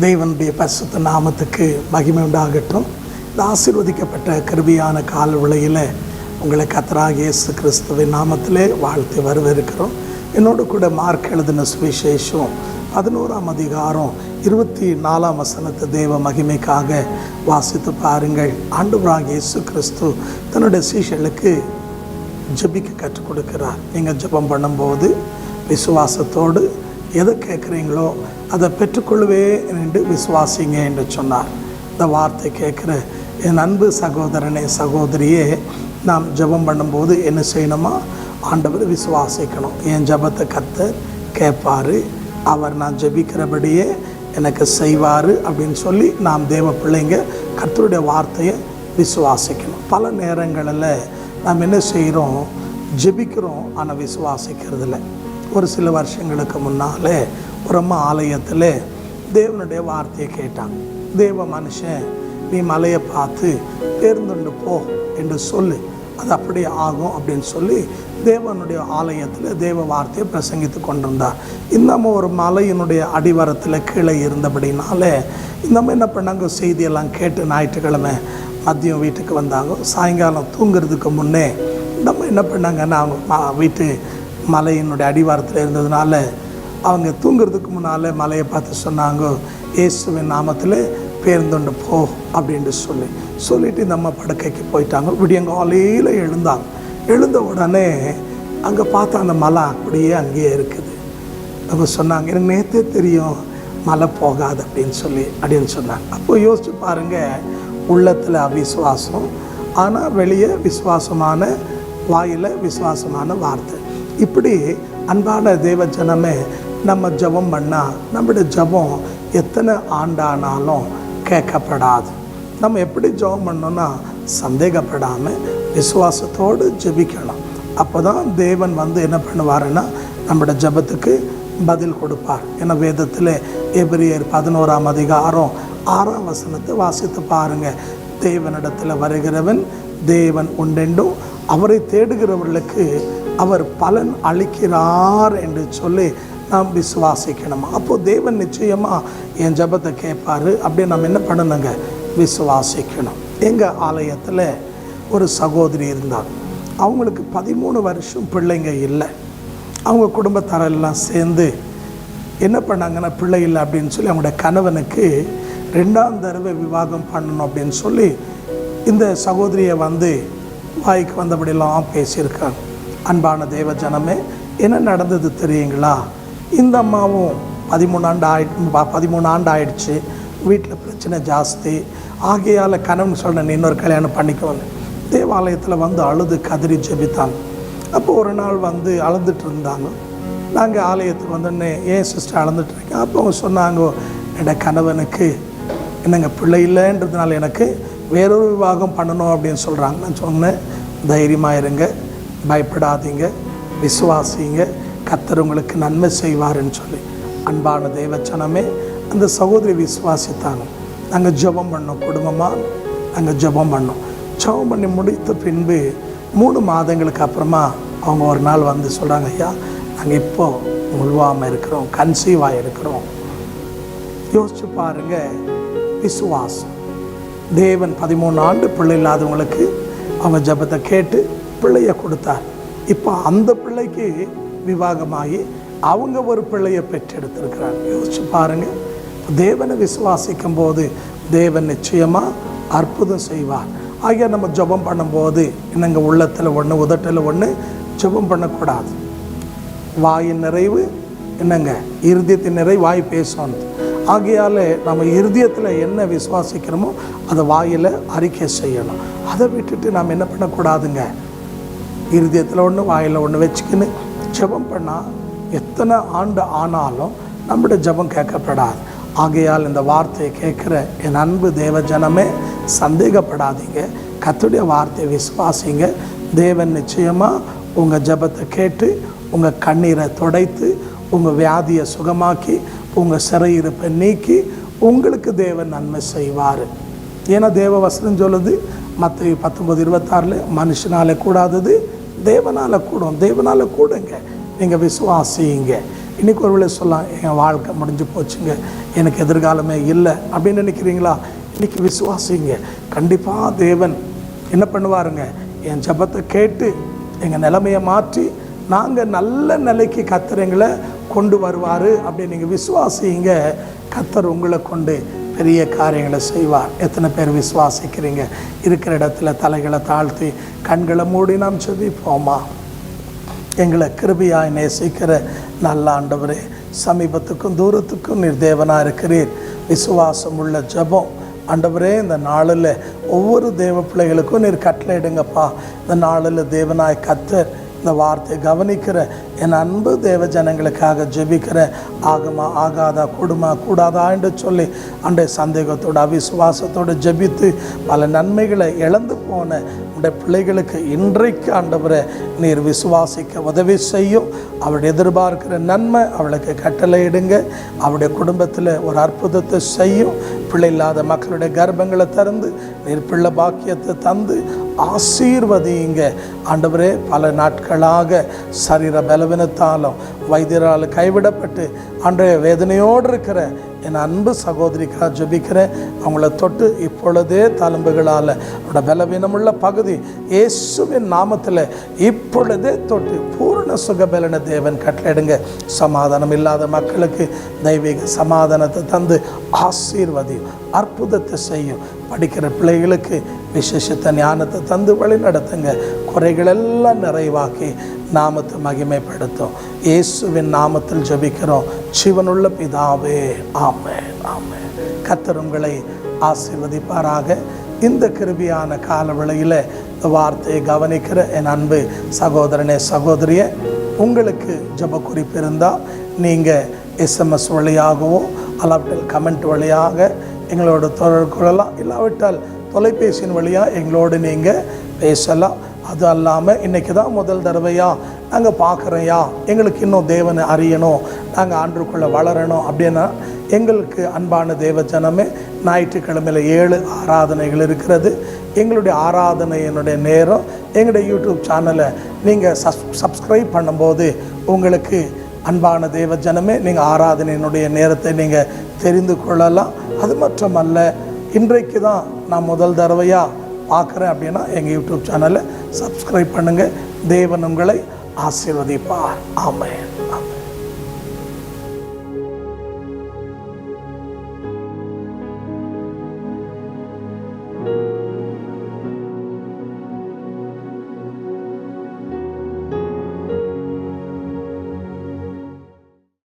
தேவனுடைய பரிசுத்த நாமத்துக்கு மகிமை உண்டாகட்டும். இந்த ஆசீர்வதிக்கப்பட்ட கருவியான கால விலையில் உங்களை கத்தராக இயேசு கிறிஸ்துவின் நாமத்திலே வாழ்த்து வரவேற்கிறோம். என்னோடு கூட மார்க் எழுதின சுவிசேஷம் பதினோராம் அதிகாரம் இருபத்தி நாலாம் வசனத்தை தேவ மகிமைக்காக வாசித்து பாருங்கள். ஆண்டவராக இயேசு கிறிஸ்து தன்னுடைய சீஷர்களுக்கு ஜெபிக்க கற்றுக் கொடுக்கிறார். நீங்கள் ஜெபம் பண்ணும்போது விசுவாசத்தோடு எதை கேட்குறீங்களோ அதை பெற்றுக்கொள்ளவே என்று விசுவாசிங்க என்று சொன்னார். இந்த வார்த்தை கேட்குற என் அன்பு சகோதரனே சகோதரியே நாம் ஜெபம் பண்ணும்போது என்ன செய்யணுமா? ஆண்டவர் விசுவாசிக்கணும். என் ஜெபத்தை கத்தர் கேட்பார். அவர் நான் ஜெபிக்கிறபடியே எனக்கு செய்வார் அப்படின்னு சொல்லி நாம் தேவ பிள்ளைங்க கர்த்தருடைய வார்த்தையை விசுவாசிக்கணும். பல நேரங்களில் நாம் என்ன செய்கிறோம்? ஜெபிக்கிறோம் ஆனால் விசுவாசிக்கிறதில்ல. ஒரு சில வருஷங்களுக்கு முன்னாலே ஒரு அம்மா ஆலயத்தில் தேவனுடைய வார்த்தையை கேட்டாங்க. தேவ மனுஷன் நீ மலையை பார்த்து தேர்ந்துண்டு போ என்று சொல்லு. அது அப்படியே ஆகும் அப்படின்னு சொல்லி தேவனுடைய ஆலயத்தில் தேவ வார்த்தையை பிரசங்கித்து கொண்டிருந்தார். இன்னமும் ஒரு மலையினுடைய அடிவாரத்தில் கீழே இருந்தபடினால இன்னமும் என்ன பண்ணாங்க? செய்தியெல்லாம் கேட்டு ஞாயிற்றுக்கிழமை மதியம் வீட்டுக்கு வந்தாங்க. சாயங்காலம் தூங்குறதுக்கு முன்னே நம்ம என்ன பண்ணாங்கன்னா அவங்க வீட்டு மலையினுடைய அடிவாரத்தில் இருந்ததுனால அவங்க தூங்குறதுக்கு முன்னால் மலையை பார்த்து சொன்னாங்க இயேசுவின் நாமத்தில் பேருந்துண்டு போ அப்படின்ட்டு சொல்லி சொல்லிவிட்டு இந்த அம்மா படுக்கைக்கு போயிட்டாங்க. விடியங்காலையில் எழுந்தாங்க. எழுந்த உடனே அங்கே பார்த்தா அந்த மலை அப்படியே அங்கேயே இருக்குது. அவங்க சொன்னாங்க எனக்கு நேற்றே தெரியும் மலை போகாது அப்படின்னு சொல்லி அப்படின்னு சொன்னாங்க. அப்போ யோசிச்சு பாருங்கள் உள்ளத்தில் அவிசுவாசம். ஆனால் வெளியே விசுவாசமான வாயில் விசுவாசமான வார்த்தை. இப்படி அன்பான தேவ ஜனமே நம்ம ஜெபம் பண்ணால் நம்முடைய ஜெபம் எத்தனை ஆண்டானாலும் கேட்கப்படாது. நம்ம எப்படி ஜெபம் பண்ணோன்னா சந்தேகப்படாமல் விசுவாசத்தோடு ஜபிக்கணும். அப்போ தான் தேவன் வந்து என்ன பண்ணுவாருன்னா நம்மளோட ஜெபத்துக்கு பதில் கொடுப்பார். ஏன்னா வேதத்தில் எபிரியர் பதினோராம் அதிகாரம் ஆறாம் வசனத்தை வாசித்து பாருங்க. தேவனிடத்தில் வருகிறவன் தேவன் உண்டெண்டும் அவரை தேடுகிறவர்களுக்கு அவர் பலன் அளிக்கிறார் என்று சொல்லி நாம் விசுவாசிக்கணும். அப்போ தேவன் நிச்சயமாக என் ஜெபத்தை கேட்பாரு. அப்படியே நம்ம என்ன பண்ணணுங்க? விசுவாசிக்கணும். எங்கள் ஆலயத்தில் ஒரு சகோதரி இருந்தார் அவங்களுக்கு பதிமூணு வருஷம் பிள்ளைங்க இல்லை. அவங்க குடும்பத்தாரெல்லாம் சேர்ந்து என்ன பண்ணாங்கன்னா பிள்ளை இல்லை அப்படின்னு சொல்லி அவங்களோட கணவனுக்கு ரெண்டாம் தடவை விவாகம் பண்ணணும் அப்படின்னு சொல்லி இந்த சகோதரியை வந்து வாய்க்கு வந்தபடியெல்லாம் பேசியிருக்காங்க. அன்பான தேவ ஜனமே என்ன நடந்தது தெரியுங்களா? இந்த அம்மாவும் பதிமூணு ஆண்டு ஆயி ப- பதிமூணு ஆண்டு ஆயிடுச்சு. வீட்டில் பிரச்சனை ஜாஸ்தி. ஆகையால் கணவன் சொன்ன இன்னொரு கல்யாணம் பண்ணிக்கோங்க தேவாலயத்தில் வந்து அழுது கதறி ஜெபித்தாங்க அப்போ ஒரு நாள் வந்து அழுதுட்டு இருந்தாங்க. நாங்கள் ஆலயத்துக்கு வந்தோடனே ஏன் சிஸ்டர் அழுதுட்டு இருக்கேன் அப்போ அவங்க சொன்னாங்க என்னோட கணவனுக்கு என்னங்க பிள்ளை இல்லைன்றதுனால எனக்கு வேறொரு விவாகம் பண்ணணும் அப்படின்னு சொல்கிறாங்க நான் சொன்னேன். தைரியமாக இருங்க. பயப்படாதீங்க விசுவாசிங்க. கத்தர் உங்களுக்கு நன்மை செய்வாருன்னு சொல்லி. அன்பான தேவச்சனமே அந்த சகோதரி விசுவாசித்தாங்க. நாங்கள் ஜெபம் பண்ணோம் குடும்பமாக நாங்கள் ஜெபம் பண்ணோம். ஜெபம் பண்ணி முடித்த பின்பு மூணு மாதங்களுக்கு அப்புறமா அவங்க ஒரு நாள் வந்து சொல்கிறாங்க ஐயா நாங்கள் இப்போது முழுவாமல் இருக்கிறோம் கன்சீவாக இருக்கிறோம் யோசிச்சு பாருங்க விசுவாசம். தேவன் பதிமூணு ஆண்டு பிள்ளை இல்லாதவங்களுக்கு அவங்க ஜெபத்தை கேட்டு பிள்ளையை கொடுத்தார். இப்போ அந்த பிள்ளைக்கு விவாகமாகி அவங்க ஒரு பிள்ளையை பெற்றெடுத்திருக்கிறாங்க யோசிச்சு பாருங்க. தேவனை விசுவாசிக்கும் போது தேவன் நிச்சயமாக அற்புதம் செய்வார். ஆகிய நம்ம ஜெபம் பண்ணும்போது என்னங்க உள்ளத்தில் ஒன்று உதட்டில் ஒன்று ஜெபம் பண்ணக்கூடாது. வாயின் நிறைவு என்னங்க இருதயத்தின் நிறைவு வாய் பேசணும். ஆகையால் நம்ம இருதயத்தில் என்ன விசுவாசிக்கிறோமோ அதை வாயில் அறிக்கை செய்யணும். அதை விட்டுட்டு நாம் என்ன பண்ணக்கூடாதுங்க? இருதயத்தில் ஒன்று வாயில் ஒன்று வச்சுக்கின்னு ஜெபம் பண்ணால் எத்தனை ஆண்டு ஆனாலும் நம்முடைய ஜெபம் கேட்கப்படாது. ஆகையால் இந்த வார்த்தையை கேட்குற என் அன்பு தேவ ஜனமே சந்தேகப்படாதீங்க. கத்துடைய வார்த்தையை விசுவாசிங்க. தேவன் நிச்சயமாக உங்கள் ஜெபத்தை கேட்டு உங்கள் கண்ணீரை துடைத்து உங்கள் வியாதியை சுகமாக்கி உங்கள் சிறையிருப்பை நீக்கி உங்களுக்கு தேவன் நன்மை செய்வார். ஏன்னா தேவ வசனம் சொல்லுது மற்ற பத்தொம்பது இருபத்தாறில் மனுஷனாலே கூடாதது தேவனால் கூடும். தேவனால் கூடுங்க. நீங்கள் விசுவாசிங்க. இன்றைக்கி ஒரு வேளை சொல்லலாம் என் வாழ்க்கை முடிஞ்சு போச்சுங்க. எனக்கு எதிர்காலமே இல்லை. அப்படின்னு நினைக்கிறீங்களா? இன்றைக்கி விசுவாசிங்க. கண்டிப்பாக தேவன் என்ன பண்ணுவாருங்க? என் ஜெபத்தை கேட்டு எங்கள் நிலைமையை மாற்றி நாங்கள் நல்ல நிலைக்கு கத்துறங்களை எங்களை கொண்டு வருவார் அப்படின்னு நீங்கள் விசுவாசிங்க. கத்தர் உங்களை கொண்டு பெரிய காரியங்களை செய்வார். எத்தனை பேர் விசுவாசிக்கிறீங்க? இருக்கிற இடத்துல தலைகளை தாழ்த்தி கண்களை மூடி நாம் செதிப்போமா எங்களை கிருபியாய் நேசிக்கிற நல்ல ஆண்டவரே சமீபத்துக்கும் தூரத்துக்கும் நீர் தேவனாக இருக்கிறீர். விசுவாசம் உள்ள ஜெபம். ஆண்டவரே இந்த நாளில் ஒவ்வொரு தேவ பிள்ளைகளுக்கும் நீர் கட்டளையிடுங்கப்பா இந்த நாளில் தேவனாய் கத்தர் இந்த வார்த்தையை கவனிக்கிற என் அன்பு தேவ ஜனங்களுக்காக ஜெபிக்கிற ஆகுமா ஆகாதா கூடுமா கூடாதா என்று சொல்லி அன்றைய சந்தேகத்தோடு அவிசுவாசத்தோடு ஜெபித்து பல நன்மைகளை இழந்து போன உடைய பிள்ளைகளுக்கு இன்றைக்கு ஆண்டவரை நீர் விசுவாசிக்க உதவி செய்யும். அவள் எதிர்பார்க்கிற நன்மை அவளுக்கு கட்டளையிடுங்க அவருடைய குடும்பத்தில் ஒரு அற்புதத்தை செய்யும். பிள்ளை இல்லாத மக்களுடைய கர்ப்பங்களை திறந்து நீர் பிள்ளை பாக்கியத்தை தந்து ஆசீர்வதிங்க ஆண்டவரே பல நாட்களாக சரீர பலவீனத்தாலும் வைத்தியரால் கைவிடப்பட்டு அன்றைய வேதனையோடு இருக்கிற என் அன்பு சகோதரிக்காக ஜபிக்கிறேன் அவங்கள தொட்டு இப்பொழுதே தலும்புகளால் அவரோட பலவீனமுள்ள பகுதி இயேசுவின் நாமத்தில் இப்பொழுதே தொட்டு பூர்ண சுகபலன தேவன் கட்டளையிடுங்க. சமாதானம் இல்லாத மக்களுக்கு தெய்வீக சமாதானத்தை தந்து ஆசீர்வதியும் அற்புதத்தை செய்யும். படிக்கிற பிள்ளைகளுக்கு விசேஷத்த ஞானத்தை தந்து வழி நடத்துங்க. குறைகளெல்லாம் நிறைவாக்கி நாமத்தை மகிமைப்படுத்தும். இயேசுவின் நாமத்தில் ஜெபிக்கிறோம். சிவனுள்ள பிதாவே ஆமே ஆமே கத்தர் உங்களை இந்த கிருபியான கால விலையில் இந்த வார்த்தையை கவனிக்கிற என் அன்பு சகோதரனே சகோதரிய உங்களுக்கு ஜெப குறிப்பு இருந்தால் நீங்கள் எஸ்எம்எஸ் வழியாகவோ அல்லாவிட்டால் கமெண்ட் வழியாக எங்களோட தொடர்பு கொள்ளலாம் இல்லாவிட்டால் தொலைபேசியின் வழியாக எங்களோடு நீங்கள் பேசலாம். அது அல்லாமல் இன்றைக்கி தான் முதல் தடவையா? நாங்கள் பார்க்குறையா எங்களுக்கு இன்னும் தேவனை அறியணும். நாங்கள் ஆண்டுக்குள்ளே வளரணும் அப்படின்னா எங்களுக்கு அன்பான தேவ ஜனமே ஞாயிற்றுக்கிழமையில் ஏழு ஆராதனைகள் இருக்கிறது. எங்களுடைய ஆராதனையினுடைய நேரம் எங்களுடைய யூடியூப் சேனலை நீங்கள் சப் சப்ஸ்கிரைப் பண்ணும்போது உங்களுக்கு அன்பான தேவ ஜனமே நீங்கள் ஆராதனையினுடைய நேரத்தை நீங்கள் தெரிந்து கொள்ளலாம். அது மட்டுமல்ல இன்றைக்கு தான் நான் முதல் தடவையாக பார்க்குறேன் அப்படின்னா எங்கள் யூடியூப் சேனலை சப்ஸ்கிரைப் பண்ணுங்கள் தேவன் உங்களை ஆசீர்வதிப்பார். ஆமென். ஆமென்.